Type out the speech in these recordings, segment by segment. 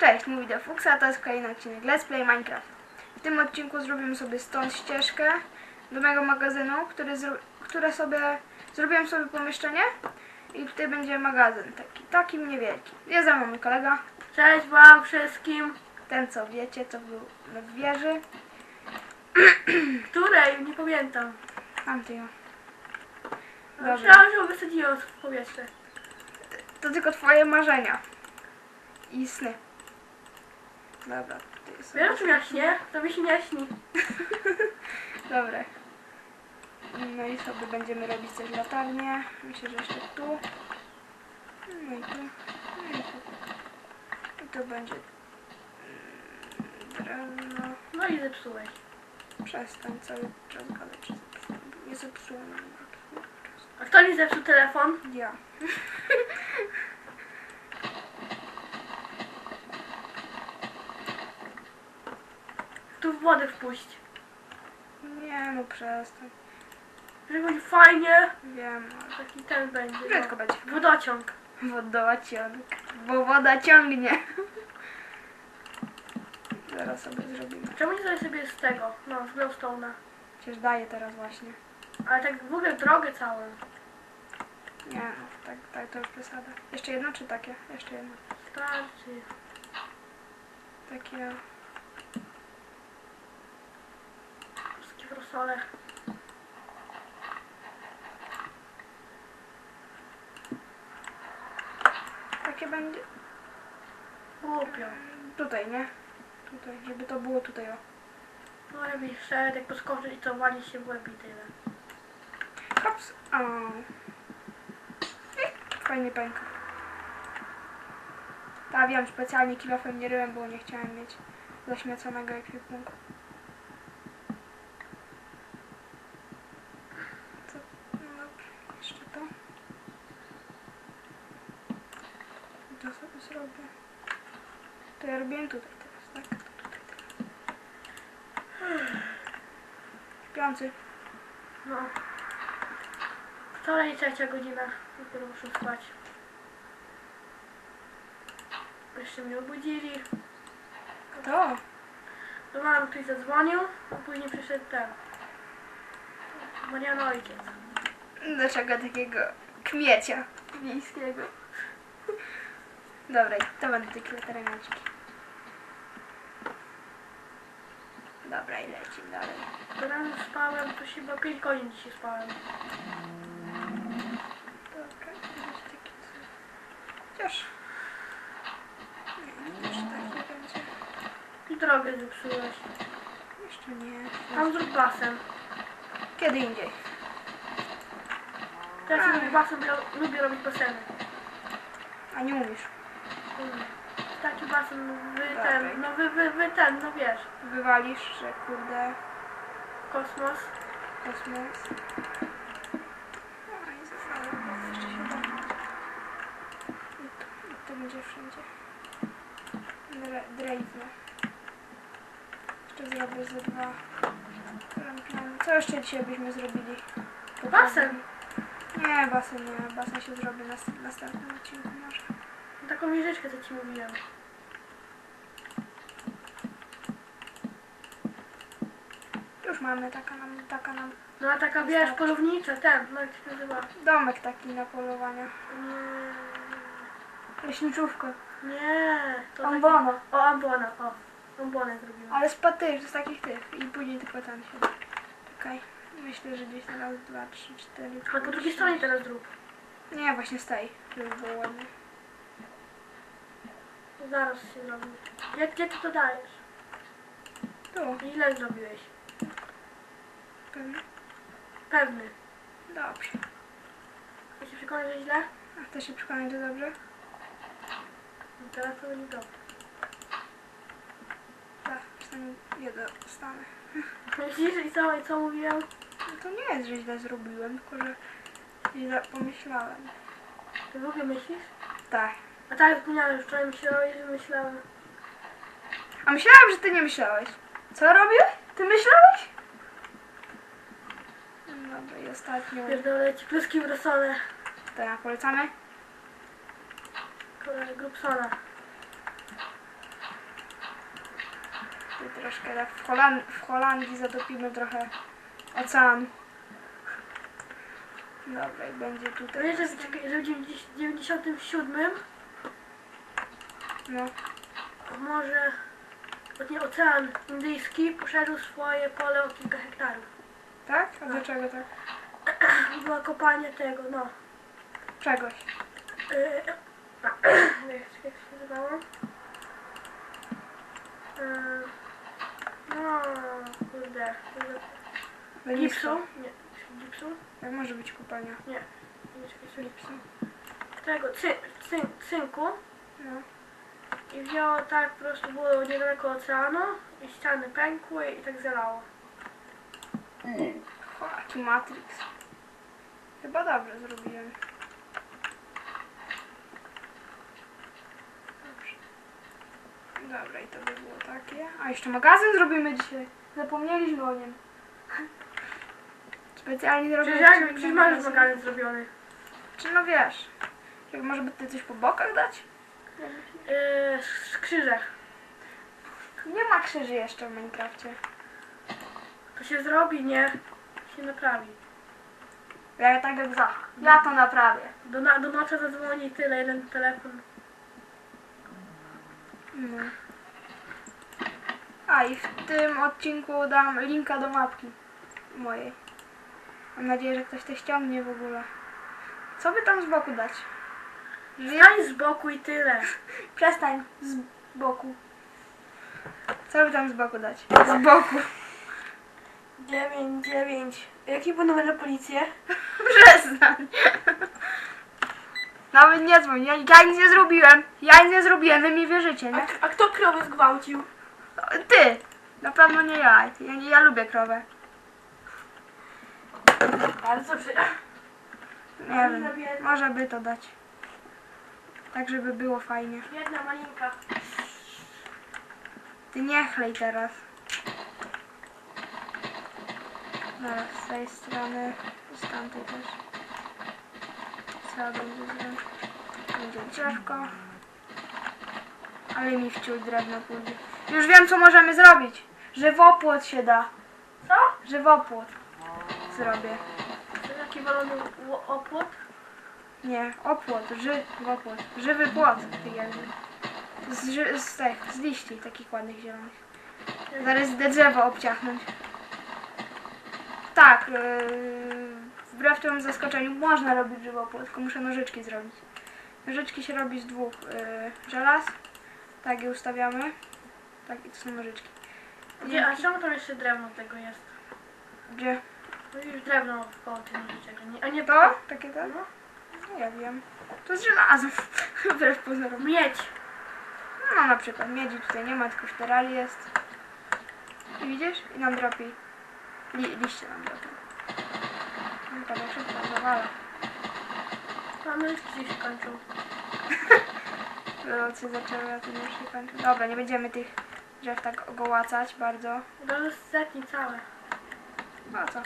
Cześć, mówi Defuxa, to jest kolejny odcinek Let's Play Minecraft. W tym odcinku zrobimy sobie stąd ścieżkę do mojego magazynu, który które sobie... Zrobiłem sobie pomieszczenie i tutaj będzie magazyn taki, taki niewielki. Jest ze mną mój kolega, Cześć wam wszystkim. ten co wiecie, co był w wieży. Której? Nie pamiętam. No, Dobra. Myślałam, że ją wysadziłem w powietrze. To tylko twoje marzenia. I sny. Dobra, tutaj jest... Wiesz ja śnię? To mi się nie śni. Dobra. No i sobie będziemy robić coś latarnię. Myślę, że jeszcze tu. No i tu. No i tu. I to będzie mm, drewno. No i zepsułeś. Przestań cały czas gadać. że zepsułem. Nie zepsułem. no, A kto mi zepsuł telefon? Ja. Tu w wodę wpuść. Nie no przestań. Żeby będzie fajnie. Wiem, ale Taki ten będzie. brzydko No. będzie. Wodociąg. Wodociąg. Bo woda ciągnie. Zaraz sobie zrobimy. Czemu nie zrobię sobie z tego? No, z glowstone'a. Przecież daję teraz właśnie. Ale tak w ogóle drogę całą. Nie, no, tak, tak, to już przesada. Jeszcze jedno czy takie? Jeszcze jedno. Starczy. Takie. Rosole. Takie będzie. Głupio. Tutaj, nie? Tutaj, żeby to było tutaj, o. No ja mi szedł, jak poskoczy i to wali się w łeb i tyle. Hops. O. Fajnie pęka. Ta wiem, specjalnie kilofem nie ryłem, bo nie chciałem mieć zaśmieconego ekwipunku. Co? No dobrze, jeszcze to. I to sobie zrobię. To ja robiłem tutaj teraz, tak? To tutaj teraz. Śpiący. No. Wczoraj trzecia godzina. Dopiero muszę spać. Jeszcze mnie obudzili. To. Do mamy ktoś zadzwonił, a później przyszedł ten. Marian ojciec. Dlaczego takiego kmiecia wiejskiego? Dobra, to będą takie tereneczki. Dobra, i lecimy dalej. To rano spałem, to chyba 5 godzin dzisiaj spałem. Dobra, to będzie takie coś. Chociaż... Nie, też takie będzie. I drogę zepsułeś. Jeszcze nie. Tam zrób basen. Kiedy indziej. Sobie lubię basen, bo ja lubię robić baseny. A nie umiesz. Taki basen, wy Dobra. ten, no wy, wy, wy ten, no wiesz. Wywalisz, że kurde... Kosmos. Kosmos. Oj, zostało. Jeszcze się da. I to, i to będzie wszędzie. Dre- Drewno. Ze dwa. Co jeszcze dzisiaj byśmy zrobili? Basen. Nie, basen nie. Basen się zrobi na nast- następnym odcinku może. Taką wieżyczkę, co ci mówiłem. Już mamy taka nam, taka nam No a taka, wiesz, polownicza, ten, no jak się nazywa. domek taki na polowania. Nie, Leśniczówka. nie. To Ambona. O, ambona, o. Ambonę zrobiłem. Ale z patyk, z takich tych. I później tylko ten się. Czekaj. Myślę, że gdzieś na raz, dwa, trzy, cztery. A po drugiej stronie teraz zrób. Nie, właśnie z tej, żeby było ładnie. Zaraz się zrobi. Jak, gdzie ty to dajesz? Tu, Ile zrobiłeś? pewnie. Pewny. Dobrze. Ja się przekonać, że źle? A to się przekonać, że dobrze? No teraz to będzie dobrze. Tak, przynajmniej nie dostanę. Myślisz i co, i co mówiłem? No to nie jest, że źle zrobiłem, tylko że źle pomyślałem. Ty w ogóle myślisz? Tak. A tak że wczoraj myślałeś, że myślałem. A myślałem, że ty nie myślałeś. Co robiłeś? Ty myślałeś? No Dobra, i ostatnią. Pierdolę ci pluski w rosole. Teraz polecamy. Grubsona. Troszkę tak w, Holand- w Holandii zatopimy trochę ocean. Dobra, i będzie To tutaj. jest, że w że w 97 No, może nie, Ocean Indyjski poszerzył swoje pole o kilka hektarów. tak? A dlaczego tak? Była kopalnia tego, no. Czegoś. Yy, jak jak się nazywało? Yy, no, kurde. Gipsu? Nie, gipsu? Jak może być kopalnia? Nie. Nie, czekaj, czekaj. Gipsu. Tego, cy, cy, cynku. No. I wzięło tak, po prostu było niedaleko oceanu i ściany pękły i tak zalało. O, jaki Matrix. Chyba dobrze zrobiłem. Dobra, i to by było takie. A jeszcze magazyn zrobimy dzisiaj. Zapomnieliśmy o nim. Specjalnie zrobimy Przecież, jak, przecież masz magazyn. magazyn zrobiony. Czy no wiesz, jak może by ty coś po bokach dać? Yy, z krzyżach. Nie ma krzyży jeszcze w Minecrafcie. To się zrobi, nie? Się naprawi. Ja tak jak za. Ja to naprawię. Do, na, do nocy zadzwoni tyle, jeden telefon. No. A i w tym odcinku dam linka do mapki mojej. Mam nadzieję, że ktoś to ściągnie w ogóle. Co by tam z boku dać? Stań z boku i tyle. Przestań z boku. Co by tam z boku dać? Z boku. 9, 9. Jaki był numer na policję? Przestań. Nawet nie dzwoń. Ja, ja nic nie zrobiłem. Ja nic nie zrobiłem. Wy mi wierzycie, A, nie? a kto krowy zgwałcił? Ty. Na pewno nie ja. Ja, ja lubię krowę. Bardzo dobrze. Nie wiem, może by to dać. Tak, żeby było fajnie. Jedna malinka. Ty nie chlej teraz. Zaraz z tej strony, z tamtej też. Trzeba będzie wziąć. Będzie drzewko. Ale mi wciął drewno pójdzie. Już wiem, co możemy zrobić. Żywopłot się da. Co? Żywopłot. Zrobię. To Taki walony ło- opłot? Nie, opłot, żywopłot. Żywy płot, ty. Z, ży- z tych, z liści takich ładnych zielonych. Zaraz idę drzewo obciachnąć. Tak, yy, wbrew temu zaskoczeniu można robić żywopłot, tylko muszę nożyczki zrobić. Nożyczki się robi z dwóch yy, żelaz. Tak je ustawiamy. Tak, i to są nożyczki. Gdzie, a czemu tam jeszcze drewno tego jest? Gdzie? No już drewno koło tych nożyczek, a nie, a nie To? Takie to? No. No ja wiem. To z żelazem. Wbrew pozorom. Miedź. No na przykład miedzi tutaj nie ma, tylko szterali jest. I widzisz? I nam dropi. Li, liście nam dropią. No tak szybko, zawala. A nożyczki gdzieś się kończą. Locy zaczęły, a tu już się kończy. Dobra, nie będziemy tych drzew tak ogołacać bardzo. To jest setni całe. No co?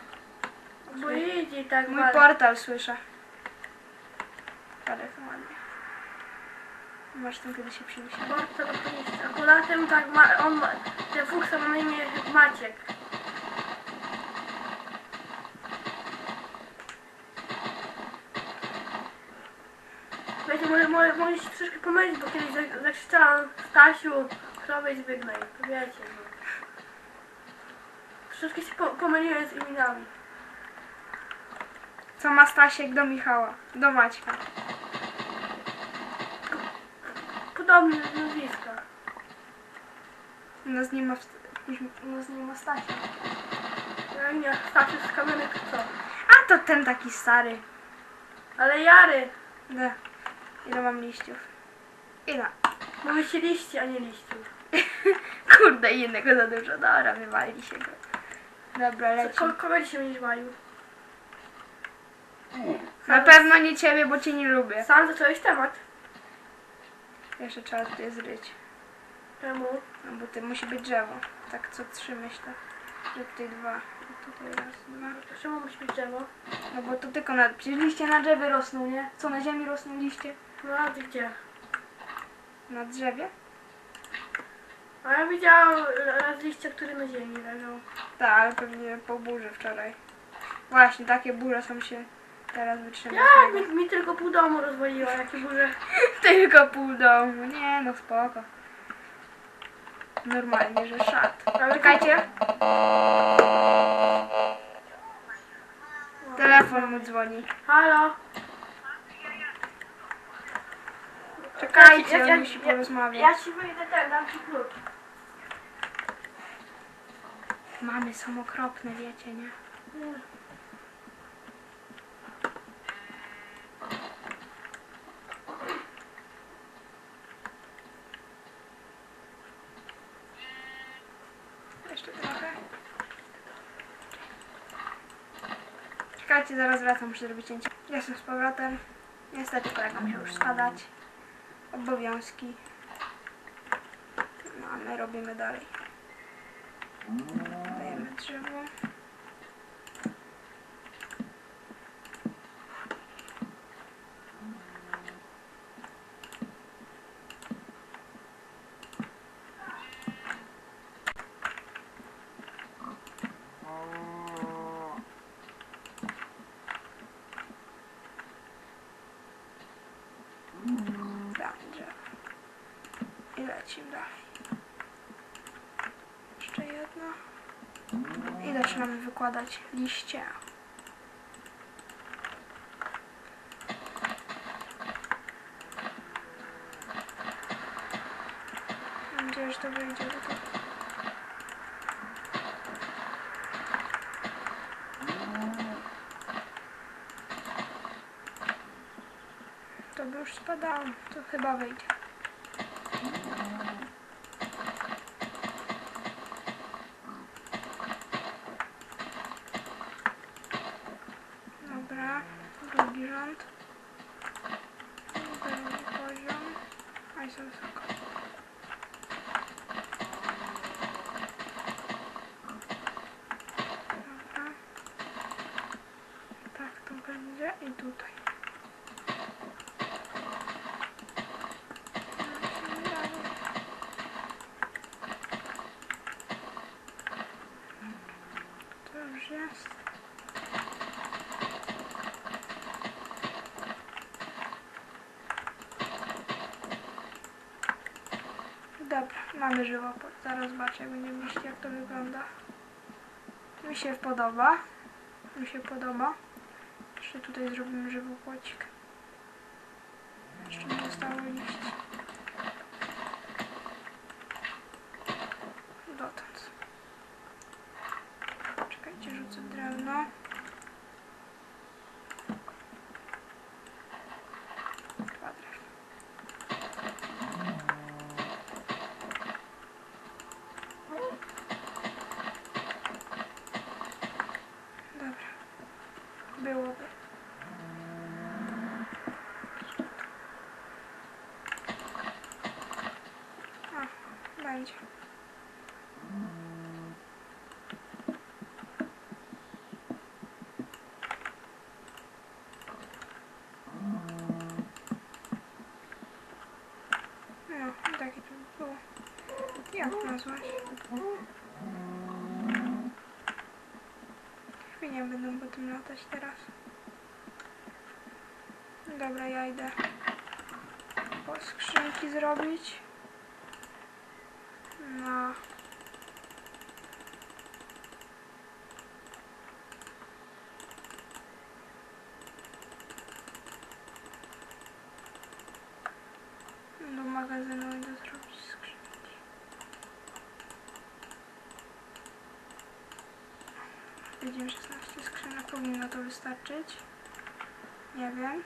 Bo idzie i tak Mój wali. portal słyszę. Ale to ładnie. Masz tam kiedy się przyjdzie. Bardzo optymista. A poza tym tak ma, on ma, ten fuksa ma na imię Maciek. Wiecie, może, może, może się troszkę pomylić, bo kiedyś za- zakrzyczałam Stasiu, krowę i zwygnaj. To wiecie, no. Troszeczkę się po, pomyliłem z imionami. Co ma Stasiek do Michała? Do Maćka. Podobne nazwiska. U nas nie ma, w- u nas nie ma Stasia. Ja nie, Stasiu z kamienek co? A to ten taki stary. Ale Jary, Da. Ile mam liściów? Ile? mówię się liści, a nie liściów. Kurde, jednego za dużo. Dobra, wywali się go. Dobra, leci. Ko, kogo dzisiaj będziesz walił? Na pewno nie ciebie, bo cię nie lubię. Sam zacząłeś temat. Jeszcze trzeba tutaj zryć. Czemu? No bo ty musi być drzewo. Tak co trzy myślę. Że tutaj dwa. I tutaj raz, dwa. Czemu musi być drzewo? No bo to tylko na... Przecież liście na drzewie rosną, nie? Co, na ziemi rosną liście? No a gdzie? Na drzewie? A ja widziałam raz liścia, który na ziemi leżał. Tak, ale pewnie po burzy wczoraj. Właśnie, takie burze są się teraz wytrzymać. Ja, mi, mi tylko pół domu rozwaliło, jakie burze. Tylko pół domu. Nie no, spoko. Normalnie, że szat. Ale Czekajcie. Telefon mu dzwoni. Halo? Czekajcie, on musi porozmawiać. Ja ci wyjdę ten, dam ci klucz. Mamy są okropne, wiecie, nie? Jeszcze trochę. Czekajcie, zaraz wracam, muszę zrobić cięcie. Jestem z powrotem. Niestety kolega musiał już składać obowiązki. No, a my robimy dalej. Dajemy drzewo. Dobrze. I lecimy dalej. Jeszcze jedno. I zaczynamy wykładać liście. Mam nadzieję, że to wyjdzie. To by już spadało. To chyba wyjdzie. Mamy żywopłot. Zaraz zobaczę, jak będziemy liście, jak to wygląda. Mi się podoba. Mi się podoba. Jeszcze tutaj zrobimy żywopłocik. Jeszcze mi zostało liść. Dotąd. Czekajcie, rzucę drewno. Dwa drewna. Dobra. Byłoby. A, będzie. No, takie to by było. Jak nazwać? Chyba nie będę po tym latać teraz. Dobra, ja idę po skrzynki zrobić. No. Do magazynu idę zrobić skrzynki. Widzimy 16 skrzynek, powinno to wystarczyć. Nie wiem.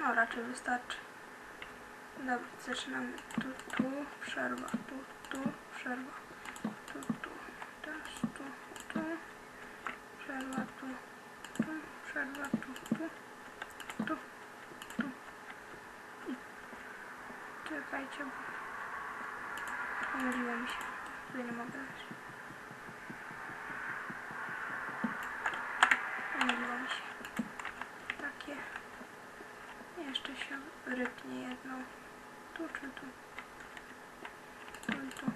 No raczej wystarczy. Dobra, zaczynamy tu, tu, przerwa, tu, tu, przerwa, tu, tu, teraz tu, tu, przerwa, tu, tu, przerwa, tu, tu, się. Pomyliłem się. Tutaj nie mogę być. Pomyliłem się. Takie. Jeszcze się rypnie jedno. Tu czy tu? Tu i tu.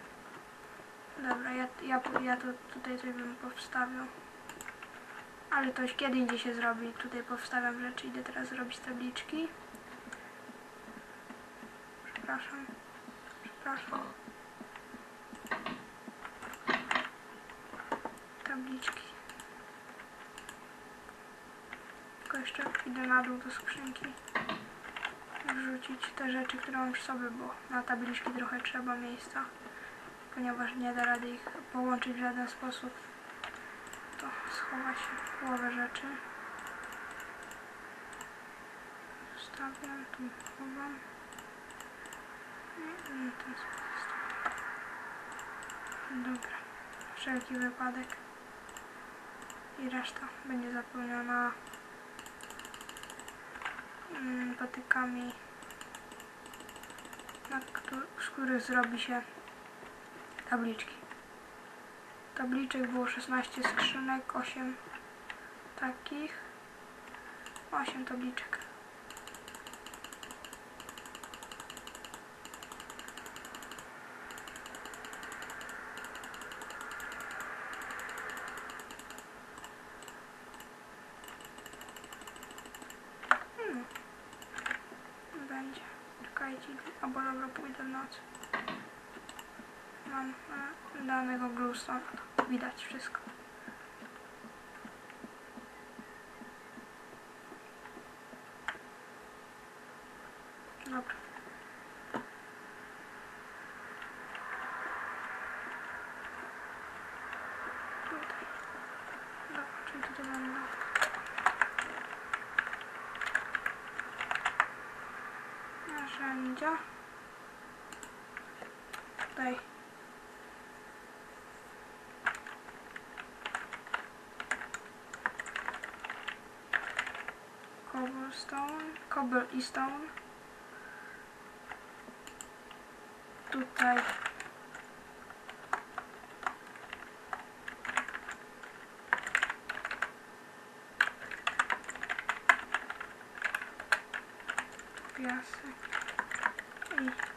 Dobra, ja, ja, ja to tutaj sobie bym powstawił. Ale to już kiedy indziej się zrobi. Tutaj powstawiam rzeczy. Idę teraz zrobić tabliczki. Przepraszam. Przepraszam. Tabliczki. Tylko jeszcze idę na dół do skrzynki. Wrzucić te rzeczy, które mam przy sobie, bo na tabliczki trochę trzeba miejsca. Ponieważ nie da rady ich połączyć w żaden sposób. To schowa się połowę rzeczy. Zostawiam, tu chowam. Dobra. Wszelki wypadek. I reszta będzie zapełniona mm, patykami, na z których zrobi się tabliczki. Tabliczek było 16 skrzynek, 8 takich, 8 tabliczek. Hmm. Będzie. Albo dobra, pójdę w nocy. Mam e, danego glusa, widać wszystko. Dobra. Tutaj. Dobra, czyli. Tutaj. Cobblestone, cobble stone. Tutaj piasek i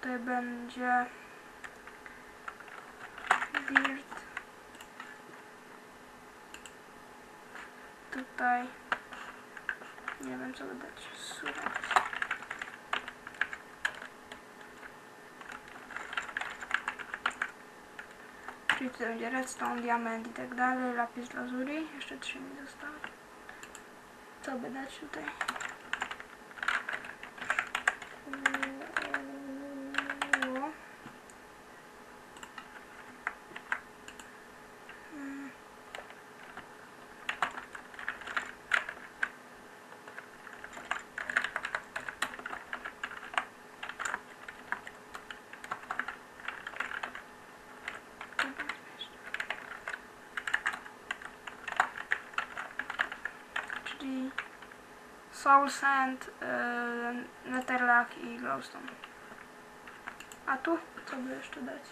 Tutaj będzie dirt. Tutaj nie wiem co dodać. Surać. Czyli tutaj będzie redstone, diament i tak dalej, lapis lazuli. Jeszcze trzy mi zostały. Co by dać tutaj? Uuu. Mm. Czyli Soul Sand, yy, Netherlack i Glowstone. A tu co by jeszcze dać?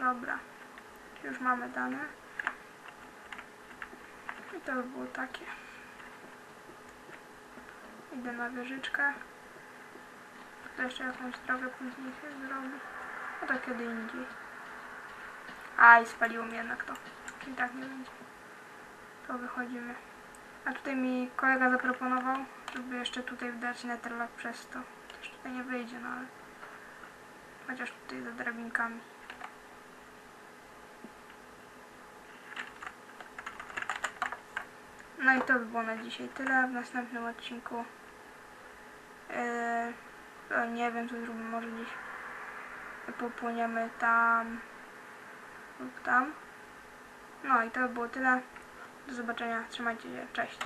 Dobra, już mamy dane. I to by było takie. Idę na wieżyczkę. To jeszcze jakąś drogę później się zrobi. A to kiedy indziej. A i spaliło mi jednak to. Czyli tak nie będzie. To wychodzimy. A tutaj mi kolega zaproponował, żeby jeszcze tutaj wdać netherlock przez to. Też tutaj nie wyjdzie, no ale... Chociaż tutaj za drabinkami. No i to by było na dzisiaj tyle. W następnym odcinku Yy, nie wiem, co zrobimy. Może gdzieś popłyniemy tam lub tam. No i to by było tyle. Do zobaczenia. Trzymajcie się. Cześć.